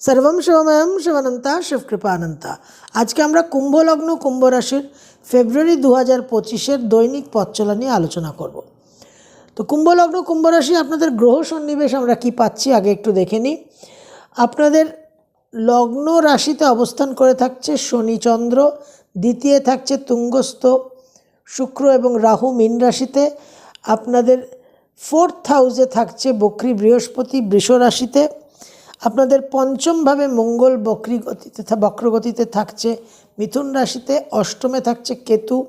সর্বম শিবময়ম শিবানন্তা শিবকৃপানন্তা আজকে আমরা কুম্ভলগ্ন কুম্ভ রাশির ফেব্রুয়ারি দু হাজার পঁচিশের দৈনিক পথ চলা নিয়ে আলোচনা করব। তো কুম্ভ লগ্ন কুম্ভ রাশি আপনাদের গ্রহ সন্নিবেশ আমরা কি পাচ্ছি আগে একটু দেখে নিই। আপনাদের লগ্ন রাশিতে অবস্থান করে থাকছে শনি চন্দ্র, দ্বিতীয় থাকছে তুঙ্গস্থ, শুক্র এবং রাহু মীন রাশিতে। আপনাদের ফোর্থ হাউসে থাকছে বক্রী বৃহস্পতি বৃষ রাশিতে। আপনাদের পঞ্চমভাবে মঙ্গল বক্রী গতিতে বক্রগতিতে থাকছে। মিথুন রাশিতে অষ্টমে থাকছে কেতু,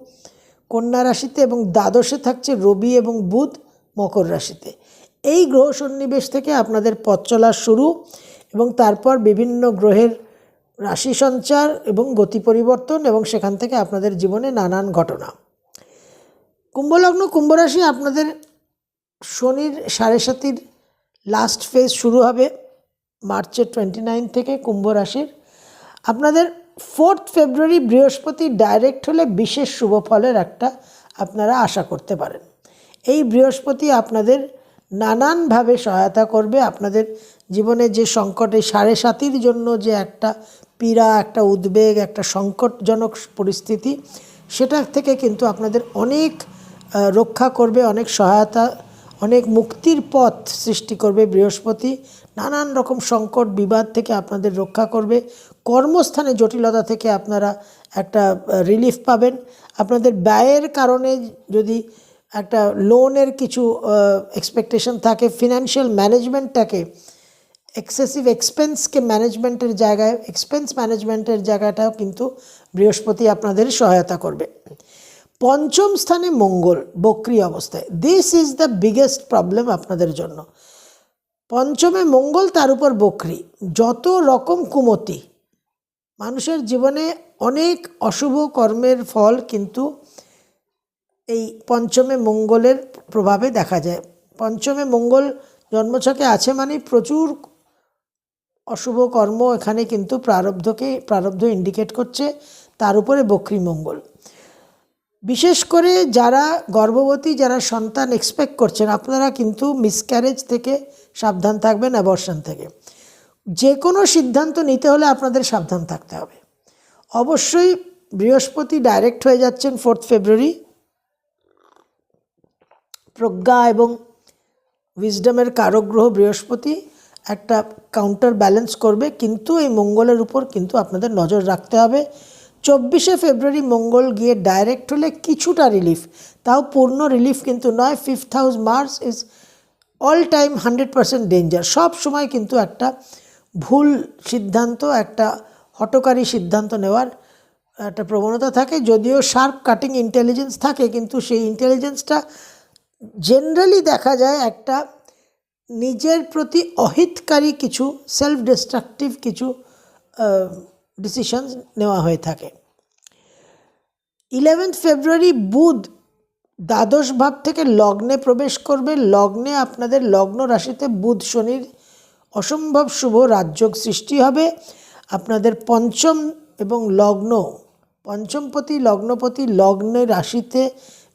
কন্যা রাশিতে এবং দ্বাদশে থাকছে রবি এবং বুধ মকর রাশিতে। এই গ্রহ সন্নিবেশ থেকে আপনাদের পথ চলা শুরু এবং তারপর বিভিন্ন গ্রহের রাশি সঞ্চার এবং গতি পরিবর্তন এবং সেখান থেকে আপনাদের জীবনে নানান ঘটনা। কুম্ভলগ্ন কুম্ভরাশি আপনাদের শনির সাড়ে সাতির লাস্ট ফেজ শুরু হবে। মার্চের টোয়েন্টি নাইন থেকে কুম্ভ রাশির। আপনাদের ফোর্থ ফেব্রুয়ারি বৃহস্পতি ডাইরেক্ট হলে বিশেষ শুভ ফলের একটা আপনারা আশা করতে পারেন। এই বৃহস্পতি আপনাদের নানানভাবে সহায়তা করবে। আপনাদের জীবনে যে সংকট সাড়ে সাতির জন্য যে একটা পীড়া, একটা উদ্বেগ, একটা সংকটজনক পরিস্থিতি, সেটা থেকে কিন্তু আপনাদের অনেক রক্ষা করবে, অনেক সহায়তা অনেক মুক্তির পথ সৃষ্টি করবে বৃহস্পতি। নানান রকম সংকট, বিবাদ থেকে আপনাদের রক্ষা করবে। কর্মস্থানে জটিলতা থেকে আপনারা একটা রিলিফ পাবেন। আপনাদের ব্যয়ের কারণে যদি একটা লোনের কিছু এক্সপেকটেশন থাকে ফিনান্সিয়াল ম্যানেজমেন্টটাকে এক্সেসিভ এক্সপেন্সকে ম্যানেজমেন্টের জায়গায় এক্সপেন্স ম্যানেজমেন্টের জায়গাটাও কিন্তু বৃহস্পতি আপনাদের সহায়তা করবে। পঞ্চম স্থানে মঙ্গল, বক্রি অবস্থায়। This is the biggest problem আপনাদের জন্য। পঞ্চমে মঙ্গল, তার উপর বক্রি। যত রকম কুমতি, মানুষের জীবনে অনেক অশুভ কর্মের ফল কিন্তু এই পঞ্চমে মঙ্গলের প্রভাবে দেখা যায়। পঞ্চমে মঙ্গল জন্মছকে আছে মানে প্রচুর অশুভ কর্ম এখানে কিন্তু প্রারব্ধকে, প্রারব্ধ ইন্ডিকেট করছে। তার উপরে বক্রি মঙ্গল। বিশেষ করে যারা গর্ভবতী, যারা সন্তান এক্সপেক্ট করছেন, আপনারা কিন্তু মিসক্যারেজ থেকে সাবধান থাকবেন অ্যাবর্শন থেকে। যে কোনো সিদ্ধান্ত নিতে হলে আপনাদের সাবধান থাকতে হবে। অবশ্যই বৃহস্পতি ডাইরেক্ট হয়ে যাচ্ছেন ফোর্থ ফেব্রুয়ারি প্রজ্ঞা এবং উইজডমের কারক গ্রহ বৃহস্পতি একটা কাউন্টার ব্যালেন্স করবে, কিন্তু এই মঙ্গলের উপর কিন্তু আপনাদের নজর রাখতে হবে। চব্বিশে ফেব্রুয়ারি মঙ্গল গিয়ে ডাইরেক্ট হলে কিছুটা রিলিফ তাও পূর্ণ রিলিফ কিন্তু নয় fifth house Mars is all time hundred percent danger সব সময় কিন্তু একটা ভুল সিদ্ধান্ত, একটা হটকারী সিদ্ধান্ত নেওয়ার একটা প্রবণতা থাকে। যদিও শার্প কাটিং ইন্টেলিজেন্স থাকে, কিন্তু সেই ইন্টেলিজেন্সটা জেনারেলি দেখা যায় একটা নিজের প্রতি অহিতকারী কিছু সেলফ ডিস্ট্রাকটিভ কিছু ডিসিশনস নেওয়া হয়ে থাকে। ইলেভেন্থ ফেব্রুয়ারি বুধ, দ্বাদশ ভাব থেকে লগ্নে প্রবেশ করবে। লগ্নে আপনাদের লগ্ন রাশিতে বুধ, শনির অসম্ভব শুভ রাজযোগ সৃষ্টি হবে। আপনাদের পঞ্চম এবং লগ্ন, পঞ্চমপতি, লগ্নপতি লগ্নে রাশিতে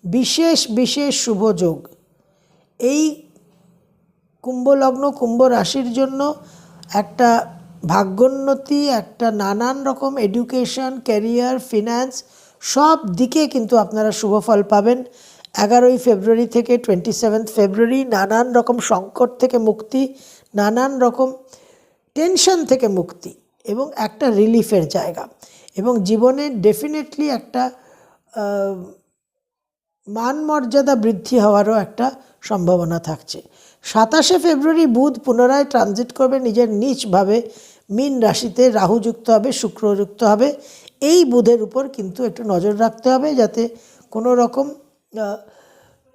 বিশেষ বিশেষ শুভ যোগ। এই কুম্ভ লগ্ন, কুম্ভ রাশির জন্য একটা ভাগ্যোন্নতি, একটা নানান রকম এডুকেশন ক্যারিয়ার ফিনান্স সব দিকে কিন্তু আপনারা শুভ ফল পাবেন। এগারোই ফেব্রুয়ারি থেকে টোয়েন্টি সেভেন্থ ফেব্রুয়ারি নানান রকম সংকট থেকে মুক্তি, নানান রকম টেনশন থেকে মুক্তি এবং একটা রিলিফের জায়গা এবং জীবনে ডেফিনেটলি একটা মান মর্যাদা বৃদ্ধি হওয়ারও একটা সম্ভাবনা থাকছে। সাতাশে ফেব্রুয়ারি বুধ পুনরায় ট্রানজিট করবে নিজের নিচভাবে মীন রাশিতে রাহু যুক্ত হবে, শুক্র যুক্ত হবে। এই বুধের উপর কিন্তু একটু নজর রাখতে হবে যাতে কোনো রকম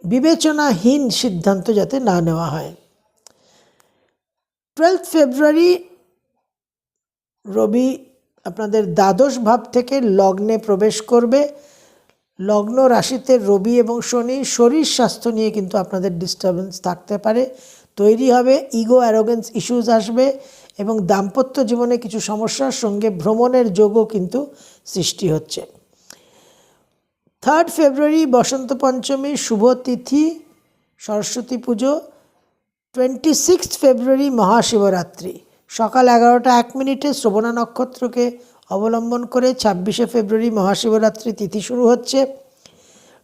বিবেচনাহীন সিদ্ধান্ত যাতে না নেওয়া হয়। টুয়েলথ ফেব্রুয়ারি রবি আপনাদের দ্বাদশ ভাব থেকে লগ্নে প্রবেশ করবে। লগ্ন রাশিতে রবি এবং শনি শরীর স্বাস্থ্য নিয়ে কিন্তু আপনাদের ডিস্টারবেন্স থাকতে পারে। তৈরি হবে ইগো অ্যারোগেন্স ইস্যুস আসবে। এবং দাম্পত্য জীবনে কিছু সমস্যার সঙ্গে ভ্রমণের যোগও কিন্তু সৃষ্টি হচ্ছে। থার্ড ফেব্রুয়ারি বসন্ত পঞ্চমী, শুভ তিথি, Saraswati Pujo. Twenty six February Mahashivratri. সকাল এগারোটা এক মিনিটে শ্রবণা নক্ষত্রকে অবলম্বন করে ছাব্বিশে ফেব্রুয়ারি মহাশিবরাত্রি তিথি শুরু হচ্ছে।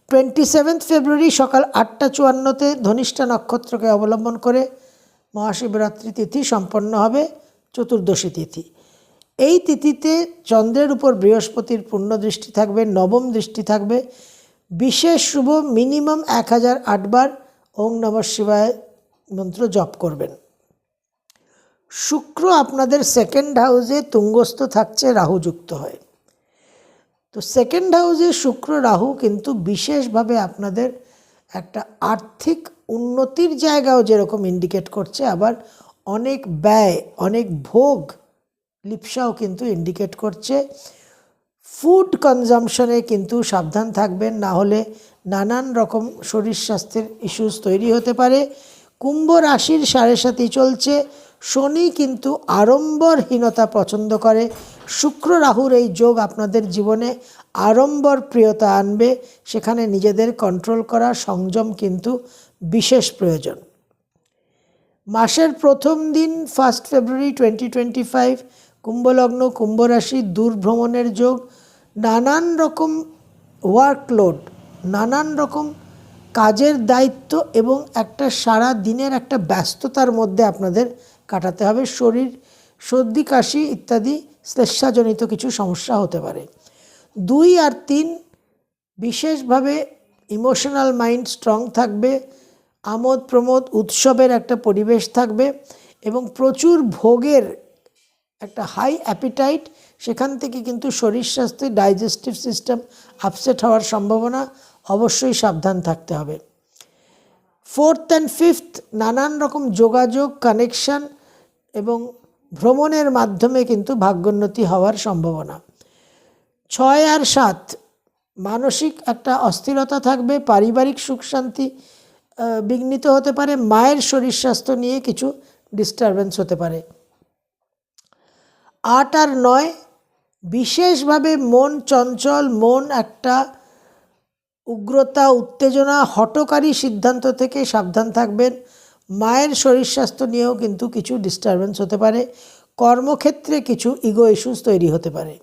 টোয়েন্টি সেভেন্থ ফেব্রুয়ারি সকাল আটটা চুয়ান্নতে ধনিষ্ঠা নক্ষত্রকে অবলম্বন করে মহাশিবরাত্রি তিথি সম্পন্ন হবে। চতুর্দশী তিথি। এই তিথিতে চন্দ্রের উপর বৃহস্পতির পূর্ণ দৃষ্টি থাকবে, নবম দৃষ্টি থাকবে। বিশেষ শুভ মিনিমাম এক হাজার আটবার ওং নম শিবায় মন্ত্র জপ করবেন। শুক্র আপনাদের সেকেন্ড হাউসে তুঙ্গস্থ থাকছে রাহু যুক্ত হয়। তো সেকেন্ড হাউসে শুক্র, রাহু কিন্তু বিশেষভাবে আপনাদের একটা আর্থিক উন্নতির জায়গাও যেরকম ইন্ডিকেট করছে, আবার অনেক ব্যয়, অনেক ভোগ লিপসাও কিন্তু ইন্ডিকেট করছে। ফুড কনজামশনে কিন্তু সাবধান থাকবেন, না হলে নানান রকম শরীর স্বাস্থ্যের ইস্যুস তৈরি হতে পারে। কুম্ভ রাশির সাড়ে সাথী চলছে। শনি কিন্তু আড়ম্বরহীনতা পছন্দ করে। শুক্র রাহুর এই যোগ আপনাদের জীবনে আড়ম্বর প্রিয়তা আনবে। সেখানে নিজেদের কন্ট্রোল করা, সংযম কিন্তু বিশেষ প্রয়োজন। মাসের প্রথম দিন first February twenty twenty five কুম্ভলগ্ন কুম্ভ রাশি দূর ভ্রমণের যোগ, নানান রকম ওয়ার্কলোড নানান রকম কাজের দায়িত্ব এবং একটা সারা দিনের একটা ব্যস্ততার মধ্যে আপনাদের কাটাতে হবে। শরীর, সর্দি, কাশি ইত্যাদি শ্লেষাজনিত কিছু সমস্যা হতে পারে। দুই আর তিন, বিশেষভাবে ইমোশনাল মাইন্ড স্ট্রং থাকবে। আমোদ প্রমোদ উৎসবের একটা পরিবেশ থাকবে এবং প্রচুর ভোগের একটা হাই অ্যাপিটাইট সেখান থেকে কিন্তু শরীর স্বাস্থ্যে ডাইজেস্টিভ সিস্টেম আপসেট হওয়ার সম্ভাবনা অবশ্যই সাবধান থাকতে হবে। ফোর্থ অ্যান্ড ফিফথ নানান রকম যোগাযোগ কানেকশন এবং ভ্রমণের মাধ্যমে কিন্তু ভাগ্যোন্নতি হওয়ার সম্ভাবনা। ছয় আর সাত, মানসিক একটা অস্থিরতা থাকবে, পারিবারিক সুখ শান্তি বিঘ্নিত হতে পারে, মায়ের শরীর স্বাস্থ্য নিয়ে কিছু ডিস্টারবেন্স হতে পারে। আট আর নয়, বিশেষভাবে মন চঞ্চল, মন একটা উগ্রতা, উত্তেজনা, হটকারী সিদ্ধান্ত থেকে সাবধান থাকবেন। মায়ের শরীর স্বাস্থ্য নিয়েও কিন্তু কিছু ডিস্টারবেন্স হতে পারে, কর্মক্ষেত্রে কিছু ইগো ইস্যুস তৈরি হতে পারে।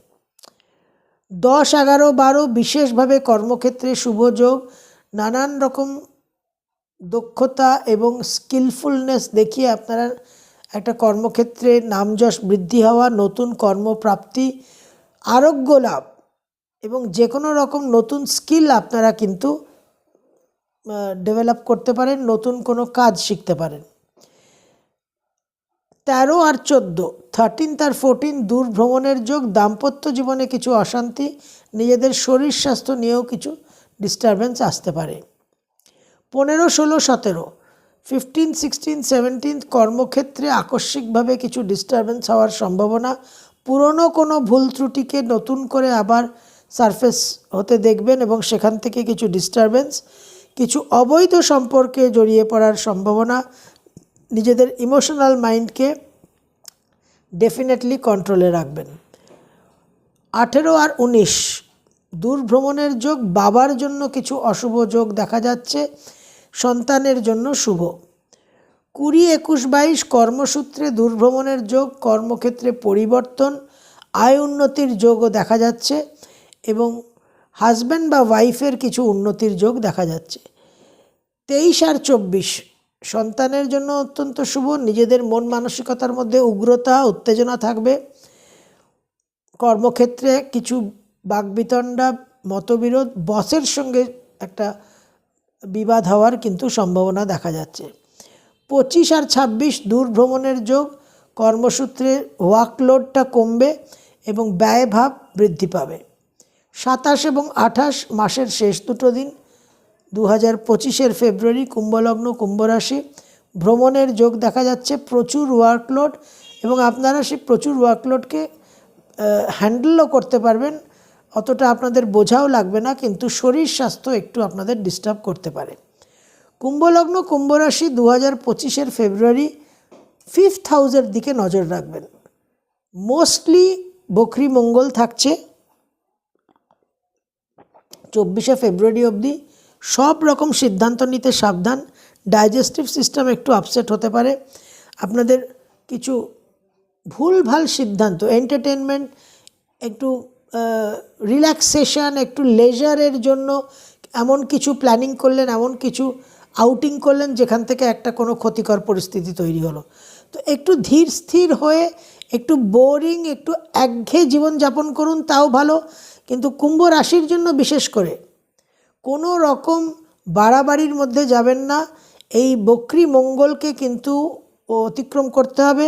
দশ, এগারো, বারো, বিশেষভাবে কর্মক্ষেত্রে শুভযোগ নানান রকম দক্ষতা এবং স্কিলফুলনেস দেখিয়ে আপনারা একটা কর্মক্ষেত্রে নামযশ বৃদ্ধি হওয়া, নতুন কর্মপ্রাপ্তি, আরোগ্য লাভ এবং যে কোনো রকম নতুন স্কিল আপনারা কিন্তু ডেভেলপ করতে পারেন, নতুন কোনো কাজ শিখতে পারেন। তেরো আর চোদ্দ থার্টিন আর ফোরটিন দূর ভ্রমণের যোগ, দাম্পত্য জীবনে কিছু অশান্তি, নিজেদের শরীর স্বাস্থ্য নিয়েও কিছু ডিস্টারবেন্স আসতে পারে। পনেরো, ষোলো, সতেরো। ফিফটিন সিক্সটিন সেভেন্টিন কর্মক্ষেত্রে আকস্মিকভাবে কিছু ডিস্টারবেন্স হওয়ার সম্ভাবনা। পুরনো কোনো ভুল ত্রুটিকে নতুন করে আবার সারফেস হতে দেখবেন এবং সেখান থেকে কিছু ডিস্টারবেন্স কিছু অবৈধ সম্পর্কে জড়িয়ে পড়ার সম্ভাবনা। নিজেদের ইমোশনাল মাইন্ডকে ডেফিনেটলি কন্ট্রোলে রাখবেন। আঠেরো আর উনিশ দূর ভ্রমণের যোগ বাবার জন্য কিছু অশুভ যোগ দেখা যাচ্ছে। সন্তানের জন্য শুভ। কুড়ি একুশ বাইশ কর্মসূত্রে দূরভ্রমণের যোগ, কর্মক্ষেত্রে পরিবর্তন, আয় উন্নতির যোগও দেখা যাচ্ছে এবং হাজব্যান্ড বা ওয়াইফের কিছু উন্নতির যোগ দেখা যাচ্ছে। তেইশ আর চব্বিশ, সন্তানের জন্য অত্যন্ত শুভ, নিজেদের মন মানসিকতার মধ্যে উগ্রতা, উত্তেজনা থাকবে। কর্মক্ষেত্রে কিছু বাকবিতণ্ডা, মতবিরোধ, বসের সঙ্গে একটা বিবাদ হওয়ার কিন্তু সম্ভাবনা দেখা যাচ্ছে। পঁচিশ আর ছাব্বিশ দূর ভ্রমণের যোগ কর্মসূত্রে ওয়ার্কলোডটা কমবে এবং ব্যয়ভাব বৃদ্ধি পাবে। সাতাশ এবং আঠাশ মাসের শেষ দুটো দিন দু হাজার পঁচিশের ফেব্রুয়ারি কুম্ভলগ্ন কুম্ভরাশি, ভ্রমণের যোগ দেখা যাচ্ছে প্রচুর ওয়ার্কলোড এবং আপনারা সেই প্রচুর ওয়ার্কলোডকে হ্যান্ডেলও করতে পারবেন অতটা আপনাদের বোঝাও লাগবে না, কিন্তু শরীর স্বাস্থ্য একটু আপনাদের ডিস্টার্ব করতে পারে। কুম্ভলগ্ন কুম্ভরাশি দু হাজার পঁচিশের ফেব্রুয়ারি ফিফথ হাউসের দিকে নজর রাখবেন। মোস্টলি বকরি মঙ্গল থাকছে। চব্বিশে ফেব্রুয়ারি অবধি সব রকম সিদ্ধান্ত নিতে সাবধান। ডাইজেস্টিভ সিস্টেম একটু আপসেট হতে পারে। আপনাদের কিছু ভুলভাল সিদ্ধান্ত এন্টারটেনমেন্ট একটু রিল্যাক্সেশন একটু লেজারের জন্য এমন কিছু প্ল্যানিং করলেন, এমন কিছু আউটিং করলেন যেখান থেকে একটা কোনো ক্ষতিকর পরিস্থিতি তৈরি হলো। তো একটু ধীর স্থির হয়ে, একটু বোরিং একটু একঘেয়ে জীবনযাপন করুন, তাও ভালো। কিন্তু কুম্ভ রাশির জন্য বিশেষ করে, কোনো রকম বাড়াবাড়ির মধ্যে যাবেন না। এই বক্রি মঙ্গলকে কিন্তু অতিক্রম করতে হবে।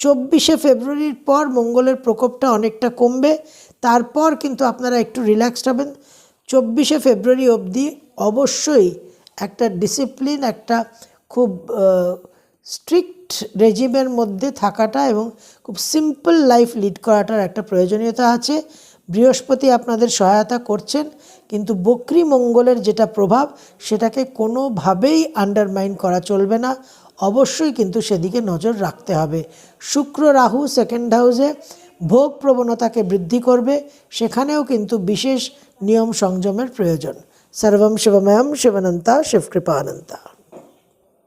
চব্বিশে ফেব্রুয়ারির পর মঙ্গলের প্রকোপটা অনেকটা কমবে। তারপর কিন্তু আপনারা একটু রিল্যাক্সড হবেন। চব্বিশে ফেব্রুয়ারি অবধি অবশ্যই একটা ডিসিপ্লিন একটা খুব স্ট্রিক্ট রেজিমের মধ্যে থাকাটা এবং খুব সিম্পল লাইফ লিড করাটার একটা প্রয়োজনীয়তা আছে। বৃহস্পতি আপনাদের সহায়তা করছেন, কিন্তু বক্রি মঙ্গলের যেটা প্রভাব, সেটাকে কোনোভাবেই আন্ডারমাইন করা চলবে না। অবশ্যই কিন্তু সেদিকে নজর রাখতে হবে। শুক্র রাহু সেকেন্ড হাউসে ভোগ প্রবণতাকে বৃদ্ধি করবে সেখানেও কিন্তু বিশেষ নিয়ম সংযমের প্রয়োজন। সর্বম শিবময়ম শিবনন্তা শিবকৃপানন্তা।